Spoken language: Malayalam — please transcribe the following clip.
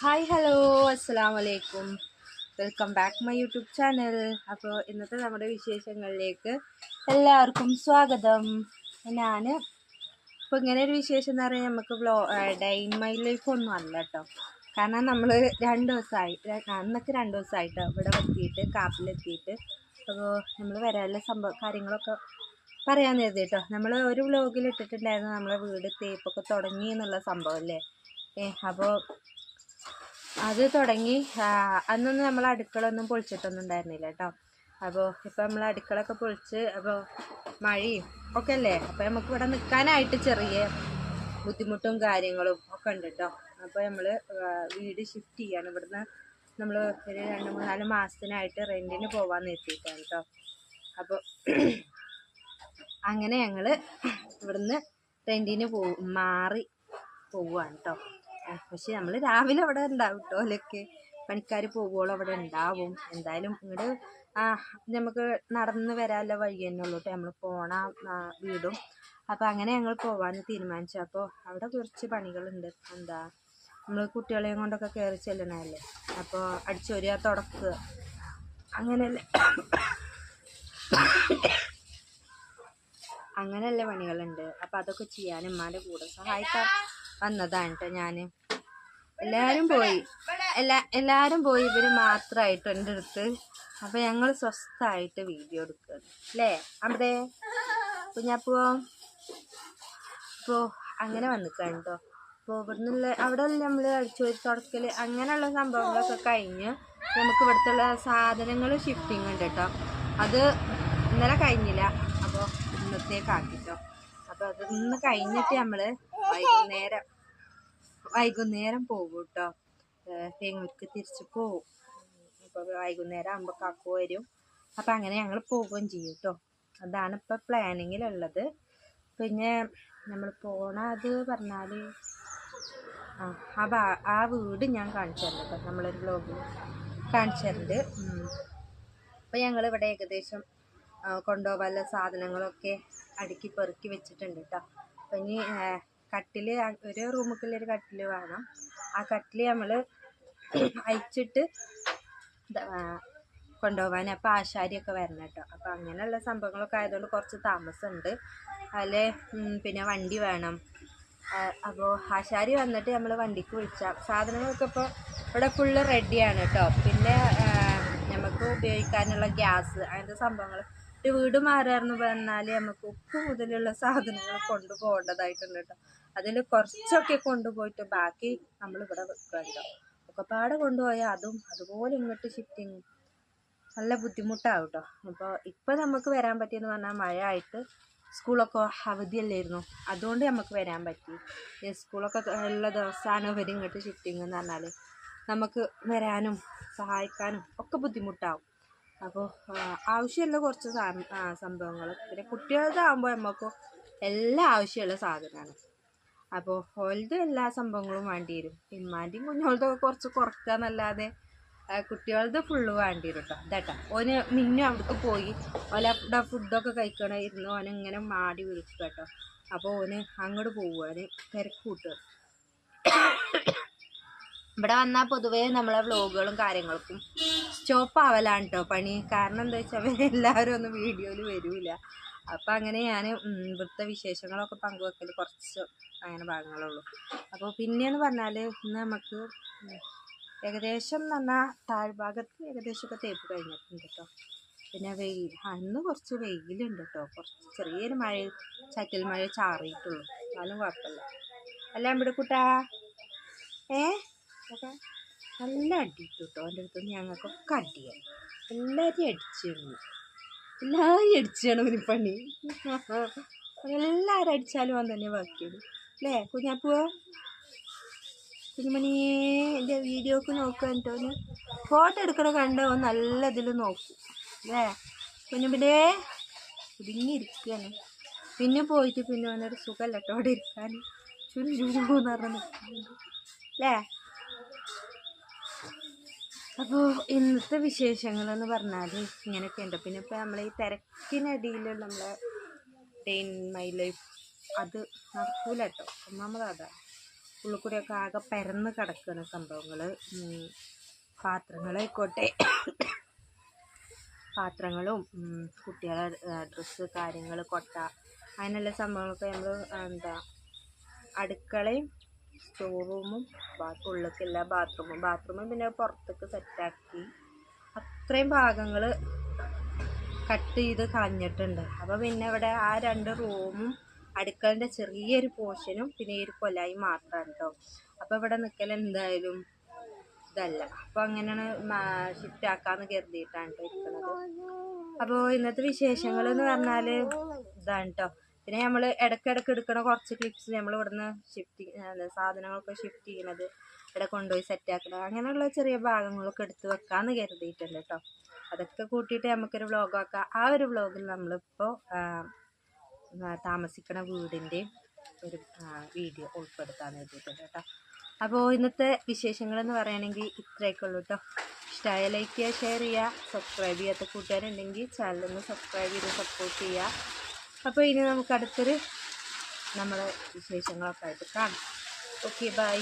ഹായ് ഹലോ അസ്സാം വലൈക്കും welcome back my YouTube channel അപ്പോൾ ഇന്നത്തെ നമ്മുടെ വിശേഷങ്ങളിലേക്ക് എല്ലാവർക്കും സ്വാഗതം. ഞാൻ ഇപ്പോൾ ഇങ്ങനെ ഒരു വിശേഷം എന്ന് പറയുന്നത് നമുക്ക് വ്ലോ ഡൈൻ മൈ ലൈഫ് ഒന്നും അല്ല കേട്ടോ. കാരണം നമ്മൾ രണ്ട് ദിവസമായി അന്നൊക്കെ രണ്ട് ദിവസമായിട്ടോ ഇവിടെ എത്തിയിട്ട് കാപ്പിലെത്തിയിട്ട്. അപ്പോൾ നമ്മൾ വരാനുള്ള സംഭവ കാര്യങ്ങളൊക്കെ പറയാൻ എഴുതി കേട്ടോ. നമ്മൾ ഒരു വ്ലോഗിൽ ഇട്ടിട്ടുണ്ടായിരുന്നു നമ്മളെ വീട് തേപ്പൊക്കെ തുടങ്ങി എന്നുള്ള സംഭവം അല്ലേ? ഏ അപ്പോൾ അത് തുടങ്ങി അന്നൊന്നും നമ്മൾ അടുക്കളൊന്നും പൊളിച്ചിട്ടൊന്നും ഉണ്ടായിരുന്നില്ല കേട്ടോ അപ്പോൾ ഇപ്പം നമ്മൾ അടുക്കളൊക്കെ പൊളിച്ച് അപ്പോൾ മഴയും ഒക്കെ അല്ലേ? അപ്പോൾ നമുക്ക് ഇവിടെ നിൽക്കാനായിട്ട് ചെറിയ ബുദ്ധിമുട്ടും കാര്യങ്ങളും ഒക്കെ ഉണ്ട് കേട്ടോ അപ്പോൾ നമ്മൾ വീട് ഷിഫ്റ്റ് ചെയ്യാണ്. ഇവിടുന്ന് നമ്മൾ ഒരു രണ്ട് മൂന്നാൽ മാസത്തിനായിട്ട് റെന്റിന് പോവാൻ നിർത്തിയിട്ടാണ് കേട്ടോ അപ്പോൾ അങ്ങനെ ഞങ്ങൾ ഇവിടുന്ന് റെന്റിന് പോ മാറി പോവുകയാണ് കേട്ടോ പക്ഷെ നമ്മൾ രാവിലെ അവിടെ ഉണ്ടാവും കേട്ടോ പണിക്കാർ പോകുമ്പോൾ അവിടെ ഉണ്ടാവും. എന്തായാലും ഇങ്ങോട്ട് ആ നമുക്ക് നടന്ന് വരാനുള്ള വഴി തന്നെ ഉള്ളൂ കേട്ടോ നമ്മൾ പോണ വീടും. അപ്പോൾ അങ്ങനെ ഞങ്ങൾ പോകാൻ തീരുമാനിച്ചു. അപ്പോൾ അവിടെ കുറച്ച് പണികളുണ്ട്. എന്താ നമ്മൾ കുട്ടികളെയും കൊണ്ടൊക്കെ കയറി ചെല്ലണമല്ലേ അപ്പോൾ അടിച്ചൊരു തുടക്കുക. അങ്ങനെയല്ലേ? അങ്ങനെയുള്ള പണികളുണ്ട്. അപ്പോൾ അതൊക്കെ ചെയ്യാൻ ഉമ്മാന്റെ കൂടെ സഹായിക്കാൻ വന്നതാണ് കേട്ടോ ഞാൻ എല്ലാവരും പോയി. എല്ലാ എല്ലാവരും പോയി. ഇവർ മാത്രമായിട്ട് എന്റെ അടുത്ത്. അപ്പം ഞങ്ങൾ സ്വസ്ഥമായിട്ട് വീഡിയോ എടുക്കുകയാണ് അല്ലേ അവിടെ? കുഞ്ഞാപ്പോ അപ്പോൾ അങ്ങനെ വന്നിക്കാണ് കേട്ടോ അപ്പോൾ ഇവിടുന്നുള്ള അവിടെ നമ്മൾ അടിച്ചു തുടക്കൽ അങ്ങനെയുള്ള സംഭവങ്ങളൊക്കെ കഴിഞ്ഞ് നമുക്ക് ഇവിടുത്തെ സാധനങ്ങൾ ഷിഫ്റ്റിംഗ് ഉണ്ട് കേട്ടോ അത് ഇന്നലെ കഴിഞ്ഞില്ല. അപ്പോൾ ഇന്നത്തേക്ക് ആക്കിട്ടോ അപ്പോൾ അതൊന്ന് കഴിഞ്ഞിട്ട് നമ്മൾ വൈകുന്നേരം വൈകുന്നേരം പോകും കേട്ടോ തേങ്ങൂർക്ക് തിരിച്ച് പോവും. അപ്പോൾ വൈകുന്നേരം ആകുമ്പോൾ കാക്കു വരും. അപ്പം അങ്ങനെ ഞങ്ങൾ പോവുകയും ചെയ്യും കേട്ടോ അതാണ് ഇപ്പോൾ പ്ലാനിങ്ങിലുള്ളത്. പിന്നെ നമ്മൾ പോണ അത് പറഞ്ഞാൽ ആ ആ ആ വീട് ഞാൻ കാണിച്ചു തരുന്നുണ്ട് കേട്ടോ. നമ്മളൊരു ബ്ലോഗിൽ കാണിച്ചു അപ്പോൾ ഞങ്ങൾ ഇവിടെ ഏകദേശം കൊണ്ടുപോകാനുള്ള സാധനങ്ങളൊക്കെ അടുക്കി പെറുക്കി വെച്ചിട്ടുണ്ട് കേട്ടോ അപ്പം ഇനി കട്ടിൽ ഒരു റൂമിലേക്കൊരു കട്ടിൽ വേണം. ആ കട്ടിൽ നമ്മൾ അയച്ചിട്ട് കൊണ്ടുപോകാൻ അപ്പോൾ ആശാരിയൊക്കെ വരണം കേട്ടോ അപ്പോൾ അങ്ങനെയുള്ള സംഭവങ്ങളൊക്കെ ആയതുകൊണ്ട് കുറച്ച് താമസമുണ്ട്. അതിൽ പിന്നെ വണ്ടി വേണം. അപ്പോൾ ആശാരി വന്നിട്ട് നമ്മൾ വണ്ടിക്ക് വിളിച്ചാൽ സാധനങ്ങളൊക്കെ ഇപ്പോൾ ഇവിടെ ഫുള്ള് റെഡിയാണ് കേട്ടോ പിന്നെ നമുക്ക് ഉപയോഗിക്കാനുള്ള ഗ്യാസ് അങ്ങനത്തെ സംഭവങ്ങൾ ഒരു വീട് മാറായിരുന്നു പറഞ്ഞാൽ നമുക്ക് ഉപ്പ് മുതലുള്ള സാധനങ്ങൾ കൊണ്ടുപോകേണ്ടതായിട്ടുണ്ട് കേട്ടോ. അതിൽ കുറച്ചൊക്കെ കൊണ്ടുപോയിട്ട് ബാക്കി നമ്മൾ ഇവിടെ ഒക്കെ ഒക്കെപ്പാടെ കൊണ്ടുപോയാൽ അതും അതുപോലെ ഇങ്ങോട്ട് ഷിഫ്റ്റിങ് നല്ല ബുദ്ധിമുട്ടാവും കേട്ടോ. അപ്പോൾ ഇപ്പോൾ നമുക്ക് വരാൻ പറ്റിയെന്ന് പറഞ്ഞാൽ മഴ ആയിട്ട് സ്കൂളൊക്കെ അവധിയല്ലായിരുന്നു. അതുകൊണ്ട് നമുക്ക് വരാൻ പറ്റി. സ്കൂളൊക്കെ ഉള്ള ദിവസമാണ് വരും ഇങ്ങോട്ട് ഷിഫ്റ്റിംഗ് എന്ന് പറഞ്ഞാൽ നമുക്ക് വരാനും സഹായിക്കാനും ഒക്കെ ബുദ്ധിമുട്ടാവും. അപ്പോൾ ആവശ്യമുള്ള കുറച്ച് സംഭവങ്ങൾ പിന്നെ കുട്ടികളതാകുമ്പോൾ നമുക്ക് എല്ലാം ആവശ്യമുള്ള സാധനമാണ്. അപ്പോൾ ഓലത് എല്ലാ സംഭവങ്ങളും വേണ്ടി വരും. ഇമ്മാന്റെയും കുഞ്ഞോളതൊക്കെ കുറച്ച് കുറക്കുക എന്നല്ലാതെ കുട്ടികളത് ഫുള്ള് വേണ്ടി വരും കേട്ടോ ഇതേട്ടാ. ഓന് മിന്നു അവിടേക്ക് പോയി. ഓല അവിടെ ഫുഡൊക്കെ കഴിക്കണ ഇരുന്ന് ഓന ഇങ്ങനെ മാടി വിളിച്ചു കേട്ടോ. അപ്പോൾ ഓന് അങ്ങോട്ട് പോവുകയാണ് തിരക്ക് കൂട്ടുക ഇവിടെ വന്നാൽ പൊതുവേ നമ്മളെ വ്ലോഗുകളും കാര്യങ്ങൾക്കും സ്റ്റോപ്പ് ആവലാണ് കേട്ടോ പണി. കാരണം എന്താ വെച്ചാൽ എല്ലാവരും ഒന്നും വീഡിയോയിൽ വരില്ല അപ്പം അങ്ങനെ ഞാൻ ഇവിടുത്തെ വിശേഷങ്ങളൊക്കെ പങ്കുവെക്കൽ കുറച്ച് അങ്ങനെ ഭാഗങ്ങളുള്ളൂ. അപ്പോൾ പിന്നെയെന്ന് പറഞ്ഞാൽ ഇന്ന് നമുക്ക് ഏകദേശം എന്ന് പറഞ്ഞാൽ താഴ്ഭാഗത്ത് ഏകദേശമൊക്കെ തേപ്പ് കഴിഞ്ഞിട്ടുണ്ട് കേട്ടോ പിന്നെ വെയിൽ അന്ന് കുറച്ച് വെയിലുണ്ട് കേട്ടോ കുറച്ച് ചെറിയൊരു മഴ ചറ്റൽ മഴ ചാറിയിട്ടുള്ളൂ. എന്നാലും കുഴപ്പമില്ല. അല്ല ഇവിടെ കൂട്ടാ ഏ? ഒക്കെ നല്ല അടിയിട്ടു കേട്ടോ അവന്റെ അടുത്ത് ഞങ്ങൾക്കൊക്കെ അടിയാണ് എല്ലാവരും അടിച്ചിരുന്നു. എല്ലാവരും അടിച്ചാണ് ഒരു പണി. എല്ലാവരും അടിച്ചാലും അവൻ തന്നെ ബാക്കിയുള്ളൂ അല്ലേ കുഞ്ഞാപ്പുവോ? കുഞ്ഞുമണിയെ എന്റെ വീഡിയോക്ക് നോക്കുക എന്നിട്ടോന് ഫോട്ടോ എടുക്കണ കണ്ട? നല്ല ഇതിൽ നോക്കും. അല്ലേ? കുഞ്ഞുമ്പിന്റെ ഒതുങ്ങിയിരിക്കുകയാണ് പിന്നെ പോയിട്ട് പിന്നെ അവനൊരു സുഖമല്ല കേട്ടോ അവിടെ ഇരിക്കാൻ. ചുരു ചുരുന്ന് പറഞ്ഞ് നിൽക്കുന്നുണ്ട്. അല്ലേ? അപ്പോൾ ഇന്നത്തെ വിശേഷങ്ങൾ എന്ന് പറഞ്ഞാൽ ഇങ്ങനെയൊക്കെ ഉണ്ട് പിന്നെ ഇപ്പോൾ നമ്മൾ ഈ തിരക്കിനടിയിൽ നമ്മളെ ഡേ ഇൻ മൈ ലൈഫ് അത് നടക്കൂല കേട്ടോ. ഒന്നാമത് അതാണ് ആകെ പരന്ന് കിടക്കുന്ന സംഭവങ്ങൾ പാത്രങ്ങളായിക്കോട്ടെ. പാത്രങ്ങളും കുട്ടികളുടെ ഡ്രസ്സ് കാര്യങ്ങൾ കൊട്ട അങ്ങനെയുള്ള സംഭവങ്ങളൊക്കെ നമ്മൾ എന്താ അടുക്കളയും സ്റ്റോർ റൂമും ഉള്ളൊക്കെ എല്ലാ ബാത്റൂമും. ബാത്റൂമും പിന്നെ പുറത്തേക്ക് സെറ്റാക്കി അത്രയും ഭാഗങ്ങൾ കട്ട് ചെയ്ത് കളഞ്ഞിട്ടുണ്ട്. അപ്പോൾ പിന്നെ ഇവിടെ ആ രണ്ട് റൂമും അടുക്കളന്റെ ചെറിയൊരു പോർഷനും പിന്നെ ഈ ഒരു കൊലായി മാത്രമാണ് കേട്ടോ അപ്പോൾ ഇവിടെ നിൽക്കൽ എന്തായാലും ഇതല്ല. അപ്പോൾ അങ്ങനെയാണ് ഷിഫ്റ്റ് ആക്കാന്ന് കരുതിയിട്ടാണ് കേട്ടോ ഇരിക്കുന്നത് അപ്പോൾ ഇന്നത്തെ വിശേഷങ്ങൾ എന്ന് പറഞ്ഞാൽ ഇതാണ് കേട്ടോ പിന്നെ നമ്മൾ ഇടയ്ക്കിടയ്ക്ക് എടുക്കണ കുറച്ച് ക്ലിപ്സ് നമ്മൾ ഇവിടുന്ന് ഷിഫ്റ്റ് സാധനങ്ങളൊക്കെ ഷിഫ്റ്റ് ചെയ്യണത് ഇവിടെ കൊണ്ടുപോയി സെറ്റ് ആക്കണം അങ്ങനെയുള്ള ചെറിയ ഭാഗങ്ങളൊക്കെ എടുത്ത് വെക്കാമെന്ന് കരുതിയിട്ടുണ്ട് കേട്ടോ അതൊക്കെ കൂട്ടിയിട്ട് നമുക്കൊരു വ്ളോഗ് ആക്കാം. ആ ഒരു വ്ളോഗിൽ നമ്മളിപ്പോൾ താമസിക്കുന്ന വീടിന്റെ ഒരു വീഡിയോ ഉൾപ്പെടുത്താമെന്ന് കരുതിയിട്ടുണ്ട് കേട്ടോ അപ്പോൾ ഇന്നത്തെ വിശേഷങ്ങളെന്ന് പറയുകയാണെങ്കിൽ ഇത്രയൊക്കെ ഉള്ളൂ കേട്ടോ ഇഷ്ടമായ ലൈക്ക് ചെയ്യുക ഷെയർ ചെയ്യുക സബ്സ്ക്രൈബ് ചെയ്യാത്ത കൂട്ടുകാരുണ്ടെങ്കിൽ ചാനലൊന്ന് സബ്സ്ക്രൈബ് ചെയ്ത് സപ്പോർട്ട് ചെയ്യുക. അപ്പോൾ ഇനി നമുക്ക് അടുത്തൊരു നമ്മുടെ വിശേഷങ്ങളൊക്കെ ആയിട്ട് കാണാം. Okay bye